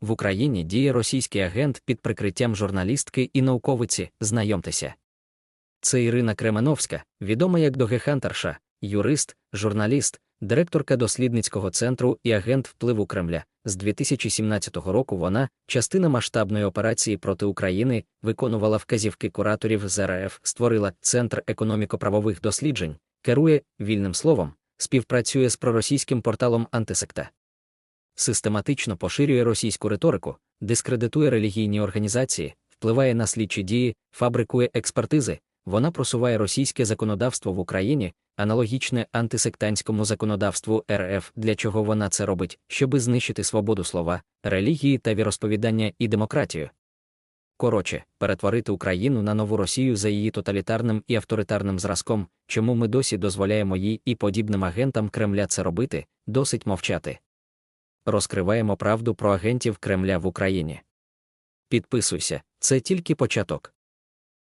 В Україні діє російський агент під прикриттям журналістки і науковиці. Знайомтеся. Це Ірина Кременовська, відома як Догехантерша, юрист, журналіст, директорка дослідницького центру і агент впливу Кремля. З 2017 року вона, частина масштабної операції проти України, виконувала вказівки кураторів з РФ, створила Центр економіко-правових досліджень, керує вільним словом, співпрацює з проросійським порталом Антисекта. Систематично поширює російську риторику, дискредитує релігійні організації, впливає на слідчі дії, фабрикує експертизи, вона просуває російське законодавство в Україні, аналогічне антисектантському законодавству РФ, для чого вона це робить, щоби знищити свободу слова, релігії та віросповідання і демократію. Коротше, перетворити Україну на нову Росію за її тоталітарним і авторитарним зразком, чому ми досі дозволяємо їй і подібним агентам Кремля це робити, досить мовчати. Розкриваємо правду про агентів Кремля в Україні. Підписуйся, це тільки початок.